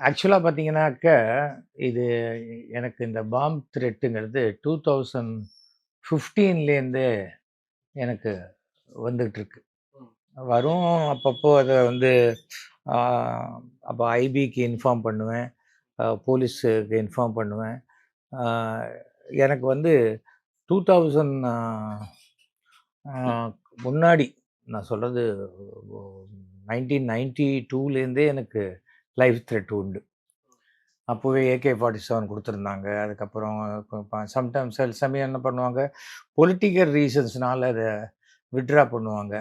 ஆக்சுவலாக பார்த்தீங்கன்னாக்க, இது எனக்கு இந்த பாம்ப் த்ரெட்டுங்கிறது 2015லேருந்தே எனக்கு வந்துகிட்டுருக்கு. ம். வரும் அப்பப்போ அத வந்து அப்போ ஐபிக்கு இன்ஃபார்ம் பண்ணுவேன். போலீஸுக்கு இன்ஃபார்ம் பண்ணுவேன். எனக்கு வந்து 2000 ஆ ஆ முன்னாடி நான் சொல்றது 1992லேருந்தே எனக்கு லைஃப் த்ரெட் உண்டு. அப்போவே ஏகே ஃபார்ட்டி செவன் கொடுத்துருந்தாங்க அதுக்கப்புறம் சம்டைம்ஸ் சில சமயம் என்ன பண்ணுவாங்க, பொலிட்டிக்கல் ரீசன்ஸ்னால அதை வித்ட்ரா பண்ணுவாங்க.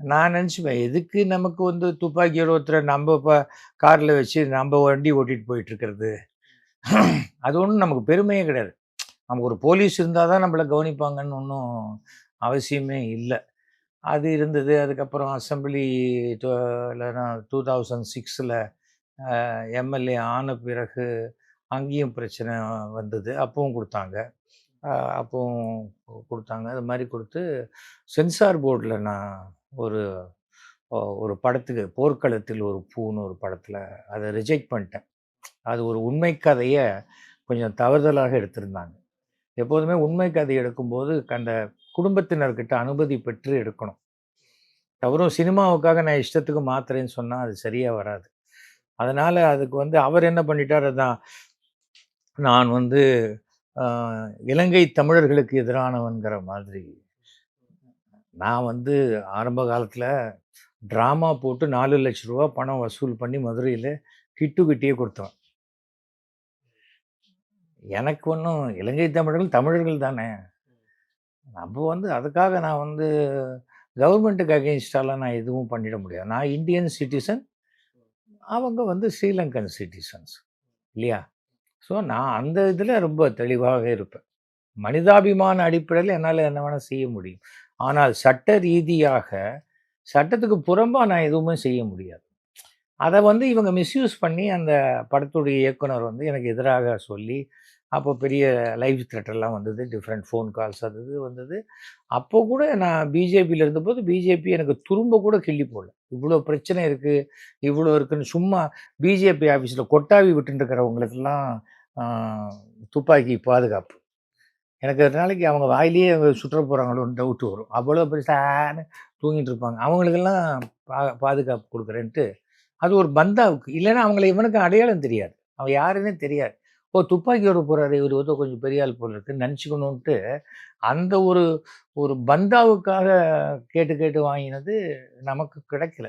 நான் நினச்சிப்பேன் எதுக்கு நமக்கு வந்து துப்பாக்கியோட ஒருத்தரை நம்ம இப்போ காரில் வச்சு நம்ம வண்டி ஓட்டிட்டு போயிட்டுருக்கிறது. அது ஒன்றும் நமக்கு பெருமையே கிடையாது. நமக்கு ஒரு போலீஸ் இருந்தால் தான் நம்மள கவனிப்பாங்கன்னு ஒன்றும் அவசியமே இல்லை அது இருந்தது. அதுக்கப்புறம் அசெம்பிளி டூ ல நான் 2006ல எம்எல்ஏ ஆன பிறகு அங்கேயும் பிரச்சனை வந்தது. அப்பவும் கொடுத்தாங்க அப்பவும் கொடுத்தாங்க அது மாதிரி கொடுத்து சென்சார் போர்டில் நான் ஒரு ஒரு படத்துக்கு போர்க்களத்தில் ஒரு பூன்னு ஒரு படத்தில் அதை ரிஜெக்ட் பண்ணிட்டேன். அது ஒரு உண்மை கதையை கொஞ்சம் தவறுதலாக எடுத்திருந்தாங்க. எப்போதுமே உண்மை கதை எடுக்கும்போது அந்த குடும்பத்தினர்கிட்ட அனுமதி பெற்று எடுக்கணும். தவறும் சினிமாவுக்காக நான் இஷ்டத்துக்கு மாத்துறேன்னு சொன்னால் அது சரியாக வராது. அதனால் அதுக்கு வந்து அவர் என்ன பண்ணிட்டார், அதான் நான் வந்து இலங்கை தமிழர்களுக்கு எதிரானவன்கிற மாதிரி. நான் வந்து ஆரம்ப காலத்தில் ட்ராமா போட்டு நாலு லட்ச ரூபா பணம் வசூல் பண்ணி மதுரையில் கிட்டு கிட்டியே கொடுத்தோம் எனக்கு ஒன்றும் இலங்கை தமிழர்கள் தமிழர்கள் தானே. நம்ம வந்து அதுக்காக நான் வந்து கவர்மெண்ட்டுக்கு அகைன்ஸ்டாலாம் நான் எதுவும் பண்ணிட முடியாது. நான் இந்தியன் சிட்டிசன். அவங்க வந்து ஸ்ரீலங்கன் சிட்டிசன்ஸ். இல்லையா? ஸோ நான் அந்த இதில் ரொம்ப தெளிவாக இருப்பேன். மனிதாபிமான அடிப்படையில் என்னால் என்ன வேணால் செய்ய முடியும். ஆனால் சட்ட ரீதியாக சட்டத்துக்கு புறம்பாக நான் எதுவுமே செய்ய முடியாது. அதை வந்து இவங்க மிஸ்யூஸ் பண்ணி அந்த படத்துடைய இயக்குனர் வந்து எனக்கு எதிராக சொல்லி, அப்போ பெரிய லைஃப் த்ரெட்டெல்லாம் வந்தது. டிஃப்ரெண்ட் ஃபோன் கால்ஸ் அது இது வந்தது. அப்போ கூட நான் பிஜேபியில் இருந்தபோது பிஜேபி எனக்கு துரும்ப கூட கிள்ளி போடல. இவ்வளோ பிரச்சனை இருக்குது இவ்வளோ இருக்குன்னு சும்மா பிஜேபி ஆஃபீஸில் கொட்டாவி விட்டுருக்கிறவங்களுக்கெல்லாம் துப்பாக்கி பாதுகாப்பு. எனக்கு ஒரு நாளைக்கு அவங்க வாயிலேயே அவங்க சுற்ற போகிறாங்களோன்னு டவுட் வரும். அவ்வளோ பெருசான்னு தூங்கிட்டு இருப்பாங்க. அவங்களுக்கெல்லாம் பா பாதுகாப்பு கொடுக்குறேன்ட்டு அது ஒரு பந்தாவுக்கு. இல்லைன்னா அவங்கள இவனுக்கு அடையாளம் தெரியாது. அவன் யாருன்னே தெரியாது. ஓ! துப்பாக்கியோடு போகிறாரு இவர் வந்து கொஞ்சம் பெரிய ஆள் போல இருக்குன்னு நினச்சிக்கணுன்ட்டு அந்த ஒரு ஒரு பந்தாவுக்காக கேட்டு கேட்டு வாங்கினது நமக்கு கிடைக்கல.